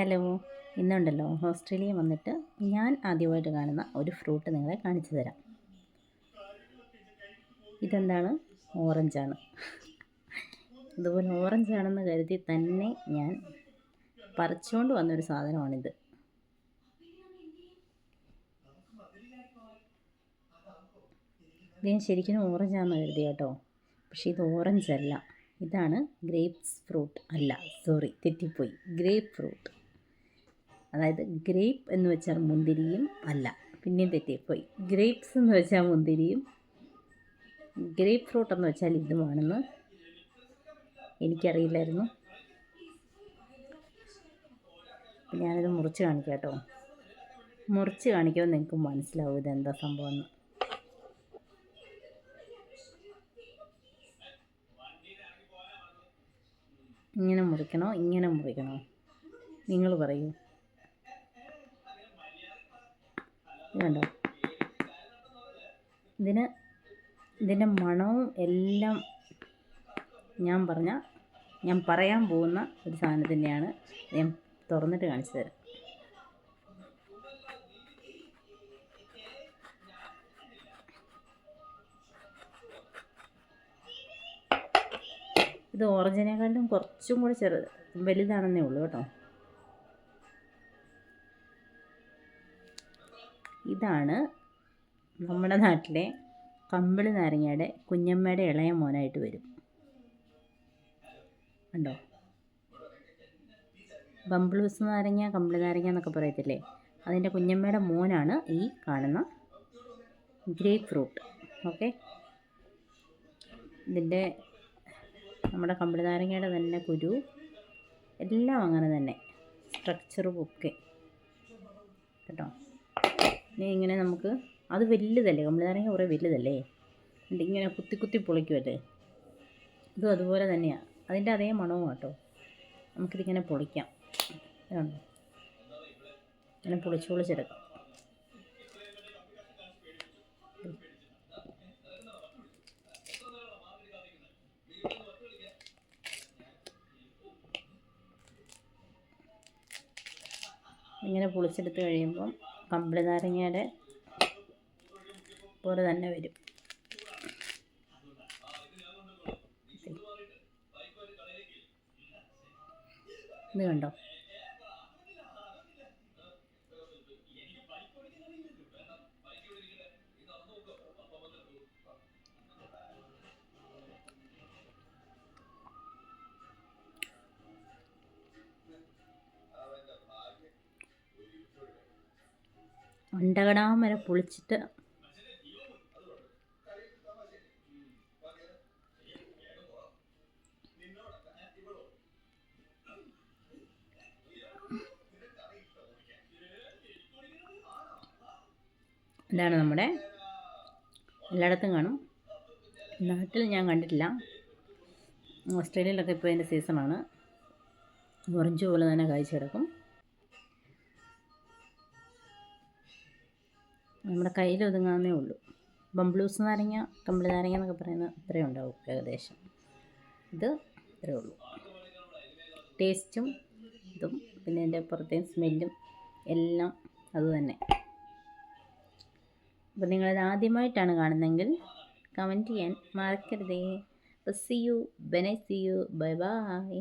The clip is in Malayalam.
ഹലോ. ഇന്നുണ്ടല്ലോ ഓസ്ട്രേലിയ വന്നിട്ട് ഞാൻ ആദ്യമായിട്ട് കാണുന്ന ഒരു ഫ്രൂട്ട് നിങ്ങളെ കാണിച്ചു തരാം. ഇതെന്താണ്? ഓറഞ്ചാണ്. ഇതുപോലെ ഓറഞ്ചാണെന്ന് കരുതി തന്നെ ഞാൻ പറിച്ചുകൊണ്ട് വന്നൊരു സാധനമാണിത്. ഇത് ഞാൻ ശരിക്കും ഓറഞ്ചാണെന്ന് കരുതി കേട്ടോ. പക്ഷേ ഇത് ഓറഞ്ച് അല്ല ഇതാണ് ഗ്രേപ്സ് ഫ്രൂട്ട്. അല്ല സോറി തെറ്റിപ്പോയി. ഗ്രേപ്പ് ഫ്രൂട്ട് അതായത് ഗ്രേപ്പ് എന്ന് വെച്ചാൽ മുന്തിരിയും അല്ല പിന്നെയും തെറ്റിപ്പോയി. ഗ്രേപ്സ് എന്ന് വെച്ചാൽ മുന്തിരിയും ഗ്രേപ്പ് ഫ്രൂട്ട് എന്ന് വെച്ചാൽ ഇതുമാണെന്ന് എനിക്കറിയില്ലായിരുന്നു. ഞാനിത് മുറിച്ച് കാണിക്കാം കേട്ടോ. മുറിച്ച് കാണിക്കുമ്പോൾ നിങ്ങൾക്ക് മനസ്സിലാവും ഇതെന്താ സംഭവം എന്ന് ഇങ്ങനെ മുറിക്കണോ? ഇങ്ങനെ മുറിക്കണോ? നിങ്ങൾ പറയൂ. കണ്ടോ ഇതിന് ഇതിന്റെ മണവും എല്ലാം ഞാൻ പറഞ്ഞ ഞാൻ പറയാൻ പോകുന്ന ഒരു സാധനം തന്നെയാണ്. ഞാൻ തുറന്നിട്ട് കാണിച്ചു തരാം. ഇത് ഓറഞ്ചിനെക്കാളും കുറച്ചും കൂടി ചെറുത് വലുതാണെന്നേ ഉള്ളൂ കേട്ടോ. ഇതാണ് നമ്മുടെ നാട്ടിലെ കമ്പിളി നാരങ്ങയുടെ കുഞ്ഞമ്മയുടെ ഇളയ മോനായിട്ട് വരും. കണ്ടോ? ബംബ്ലൂസ് നാരങ്ങ കമ്പിളി നാരങ്ങ എന്നൊക്കെ പറയത്തില്ലേ? അതിന്റെ കുഞ്ഞമ്മയുടെ മോനാണ് ഈ കാണുന്ന ഗ്രേപ്പ് ഫ്രൂട്ട് ഓക്കെ? ഇതിന്റെ നമ്മുടെ കമ്പിളി നാരങ്ങയുടെ തന്നെ കുരു എല്ലാം അങ്ങനെ തന്നെ. സ്ട്രക്ചറും ഒക്കെ. കേട്ടോ? ഇങ്ങനെ നമുക്ക് അത് വലുതല്ലേ? കമ്പിളി നാരങ്ങ കുറേ വലുതല്ലേ? ഇങ്ങനെ കുത്തി കുത്തി പൊളിക്കുമല്ലേ ഇതും അതുപോലെ തന്നെയാണ് അതിന്റെ അതേ മണവും കേട്ടോ. നമുക്കിതിങ്ങനെ പൊളിക്കാം. ഇങ്ങനെ പൊളിച്ച് പൊളിച്ചെടുക്കാം. ഇങ്ങനെ പൊളിച്ചെടുത്ത് കഴിയുമ്പം കമ്പിളി നാരങ്ങയുടെ പോലെ തന്നെ വരും. ഇത് കണ്ടോ? അണ്ടകടാൻ വരെ പൊളിച്ചിട്ട് ഇതാണ് നമ്മുടെ എല്ലായിടത്തും കാണും. നാട്ടിൽ ഞാൻ കണ്ടിട്ടില്ല. ഓസ്ട്രേലിയയിലൊക്കെ ഇപ്പോൾ അതിന്റെ സീസണാണ്. ഓറഞ്ച് പോലെ തന്നെ കാഴ്ച കിടക്കും. നമ്മുടെ കയ്യിൽ ഒതുങ്ങാവുന്നേ ഉള്ളൂ. ബംബ്ലൂസ് നാരങ്ങ കമ്പിളി നാരങ്ങ എന്നൊക്കെ പറയുന്ന ഇത്രയും ഉണ്ടാവും ഏകദേശം. ഇത് ഇത്രയേ ഉള്ളൂ. ടേസ്റ്റും ഇതും പിന്നെ അതിന്റെ പുറത്തേയും സ്മെല്ലും എല്ലാം അതുതന്നെ അപ്പോൾ നിങ്ങളത് ആദ്യമായിട്ടാണ് കാണുന്നതെങ്കിൽ കമന്റ് ചെയ്യാൻ മറക്കരുതേ. സി യു ബെനൈ സി യു ബൈ ബൈ